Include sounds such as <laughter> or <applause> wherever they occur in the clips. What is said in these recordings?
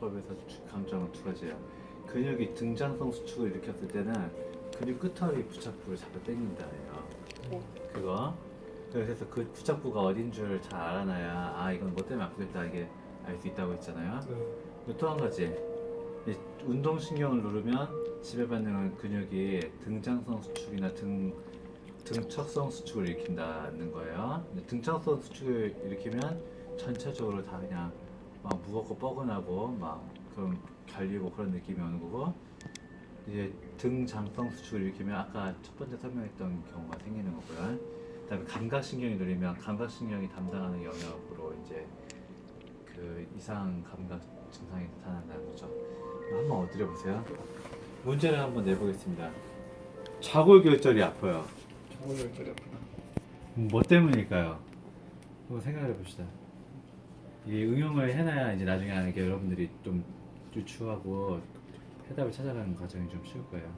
주- 강조한 두 가지예요. 근육이 등장성 수축을 일으켰을 때는 근육 끝털이 부착부를 잡아 당긴다예요. 네. 그거. 그래서 그 부착부가 어딘 줄 잘 알아놔야 아 이건 뭐 때문에 아프겠다 이게 알 수 있다고 했잖아요. 네. 또한 가지 이 운동신경을 누르면 지배받는 근육이 등장성 수축이나 등 등척성 수축을 일으킨다는 거예요. 등척성 수축을 일으키면 전체적으로 다 그냥 막 무겁고 뻐근하고 막 그런 결리고 그런 느낌이 오는 거고 이제 등 장성 수축을 일으키면 아까 첫 번째 설명했던 경우가 생기는 거고요. 그다음에 감각신경이 누리면 감각신경이 담당하는 영역으로 이제 그 이상 감각 증상이 나타난다는 거죠. 한번 엎드려 보세요. 문제를 한번 내보겠습니다. 좌골결절이 아파요. 정말 열절이 아프다. 뭐 때문일까요? 한번 생각해 봅시다. 이 응용을 해놔야 이제 나중에 이게 여러분들이 좀 유추하고 해답을 찾아가는 과정이 좀 쉬울 거예요.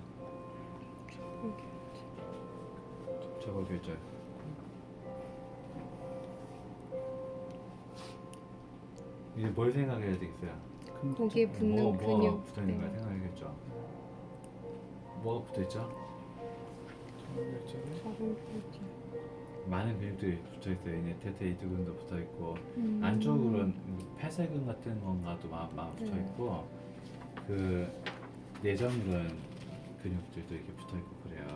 좌골결절. 이제 뭘 생각해야 되겠어요? 거기에 붙는 뭐, 뭐가 근육. 붙어 있는 거야 네. 생각해야겠죠. 뭐가 붙어 있죠? 열절이. 좌골결절. 많은 근육들이 붙어 있어요. 이제 대퇴 이두근도 붙어 있고 음. 안쪽으로는 폐쇄근 같은 건가도 막, 막 붙어 네. 있고 그 내전근 근육들도 이렇게 붙어 있고 그래요.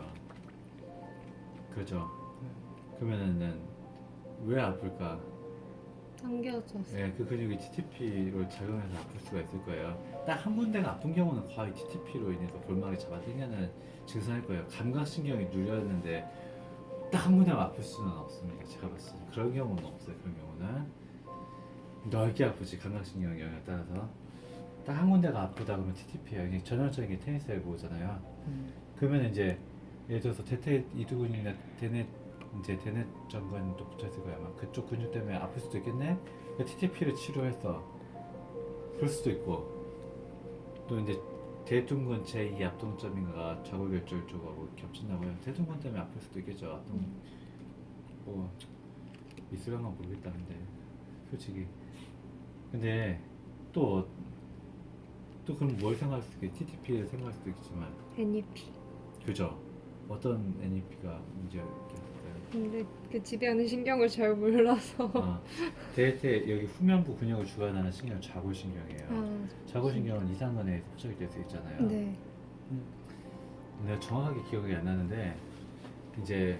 그렇죠. 그러면은 왜 아플까? 당겨져서. 예, 그 근육이 TTP로 작용해서 아플 수가 있을 거예요. 딱 한 군데가 아픈 경우는 거의 TTP로 인해서 골막이 잡아당기는 증상일 거예요. 감각신경이 눌렸는데 딱한 군데만 아플 수는 없습니다. 제가 봤을 때 그런 경우는 없어요. 그런 경우는 넓게 아프지 감각신경 영향에 따라서 딱 한 군데가 아프다 그러면 TTP예요. 이게 전형적인 게 테니스 엘보잖아요. 그러면 이제 예를 들어서 대퇴 이두근이나 대뇌 이제 대뇌 전근도 붙어 있을 거야. 아마 그쪽 근육 때문에 아플 수도 있겠네. TTP를 치료해서 그럴 수도 있고 또 이제 대둔근 제2 압동점인가 좌골결절 쪽하고 겹친다고 해요. 대둔근 때문에 아플 수도 있겠죠. 압동 뭐 있을랑가 모르겠다 근데 솔직히 근데 또 또 그럼 뭘 생각할 수도 있겠 TTP를 생각할 수도 있지만 NEP. 그죠? 어떤 NEP가 문제였을까요? 근데 그 지배하는 신경을 잘 몰라서. 아, 대퇴 여기 후면부 근육을 주관하는 신경 은 좌골신경이에요. 아, 좌골신경은 이상근에 포착이 될 수 있잖아요. 네. 내가 정확하게 기억이 안 나는데 이제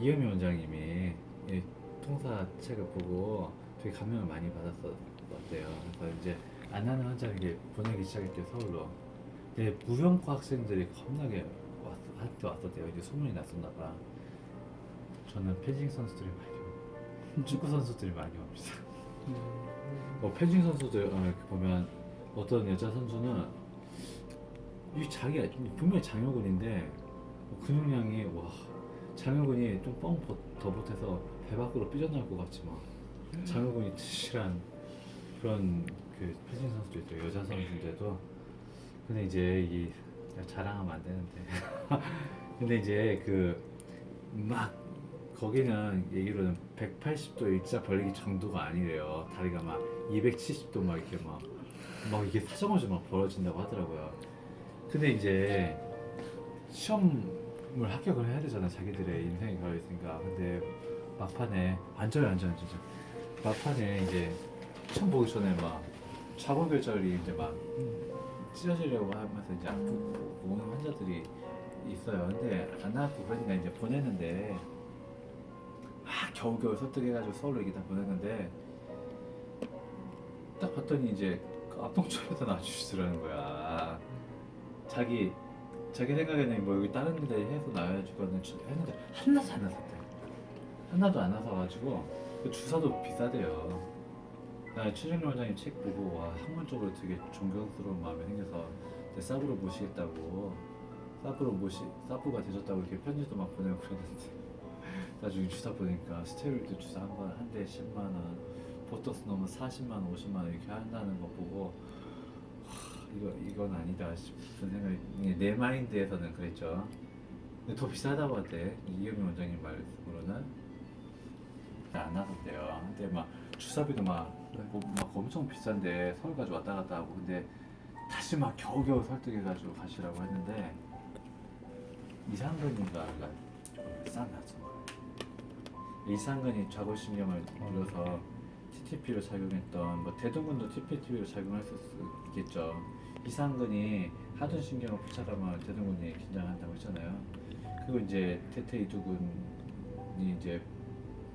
이현미 원장님이 이 통사 책을 보고 되게 감명을 많이 받았었대요. 그래서 이제 안 나는 환자를 이게 보내기 시작했대요 서울로. 근데 무용과 학생들이 겁나게 왔, 한테 왔었대요. 이제 소문이 났었나 봐. 저는 패징 선수들이 많이 옵니다. 축구 선수들이 많이 옵니다. 뭐 패징 선수들 어, 이렇게 보면 어떤 여자 선수는 이 자기가 분명히 장요근인데 뭐 근육량이 와 장요근이 좀뻥더 못해서 배 밖으로 삐져나올 것 같지 막 장요근이 튼실한 그런 그 패징 선수도 있죠 여자 선수인데도 근데 이제 이 자랑하면 안 되는데 <laughs> 근데 이제 그막 거기는 얘기로는 180도 일자 벌리기 정도가 아니래요 다리가 막 270도 막 이렇게 막 막 이게 사정없이 막 벌어진다고 하더라고요. 근데 이제 시험을 합격을 해야 되잖아 자기들의 인생이 걸려 있으니까. 근데 막판에 앉아요 앉아요. 막판에 이제 시험 보기 전에 막 좌골 결절이 이제 막 찢어지려고 하면서 이제 아프고 오는 환자들이 있어요. 근데 안 아프고 그러니까 이제 보냈는데 막 겨우겨우 설득해가지고 서울로 이게 다 보냈는데 딱 봤더니 이제 그 압동점에서 <laughs> 놔주시더라는 거야. 자기 자기 생각에는 뭐 여기 다른 데 해서 나와야 주거든 했는데 하나도 안 나섰대. 하나도 안 나서가지고 그 주사도 비싸대요. 나 최정일 원장님 책 보고 와 학문적으로 되게 존경스러운 마음이 생겨서 내 사부로 모시겠다고 사부로 모시 사부가 되셨다고 이렇게 편지도 막 보내고 그랬는데 나중에 주사 보니까 스테로이드 주사 한 번 한대 10만 원 보톡스 넣으면 40만 원, 50만 원 이렇게 한다는 거 보고 하, 이거 이건 아니다 싶은 생각이 내 마인드에서는 그랬죠. 근데 더 비싸다고 하대. 이현미 원장님 말씀으로는. 안 나섰대요. 근데 막 주사비도 막 뭐, 막 엄청 비싼데 서울까지 왔다 갔다 하고. 근데 다시 막 겨우겨우 설득해가지고 가시라고 했는데 이상근인가가 싼나죠 이상근이 좌골신경을 눌러서 TTP로 작용했던 뭐 대동근도 TPTP로 작용할 수 있겠죠 이상근이 하둔신경을 포착하면 대동근이 긴장한다고 했잖아요 그리고 이제 태태이두근이 이제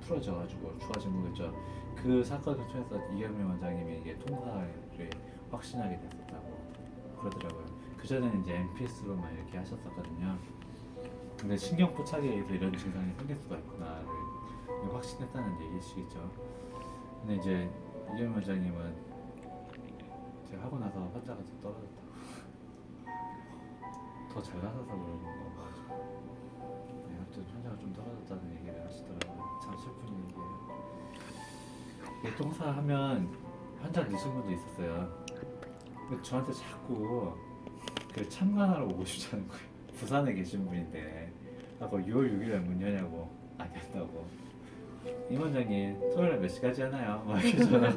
풀어져가지고 좋아진 거겠죠. 그 사건을 통해서 이경민 원장님이 이게 통사를 확신하게 됐었다고 그러더라고요. 그 전에는 이제 MPS로만 이렇게 하셨었거든요. 근데 신경 포착에 의해서 이런 증상이 생길 수가 있구나를 확신했다는 얘기시겠죠. 근데 이제 이경민 원장님은 제가 하고 나서 환자가 좀 떨어졌다고 더잘 나서서 그러는 거 가지고 네, 아무튼 환자가 좀 떨어졌다는 얘기를 하시더라고요. 참 슬픈 얘기예요. 이 통사 하면 환자 늦은 분도 있었어요. 근데 저한테 자꾸 그 참관하러 오고 싶다는 거예요. 부산에 계신 분인데 아까 6월 6일에 문 여냐고 안 연다고 임 원장님 토요일에 몇 시까지 하나요? 막 이렇게 <laughs> 전화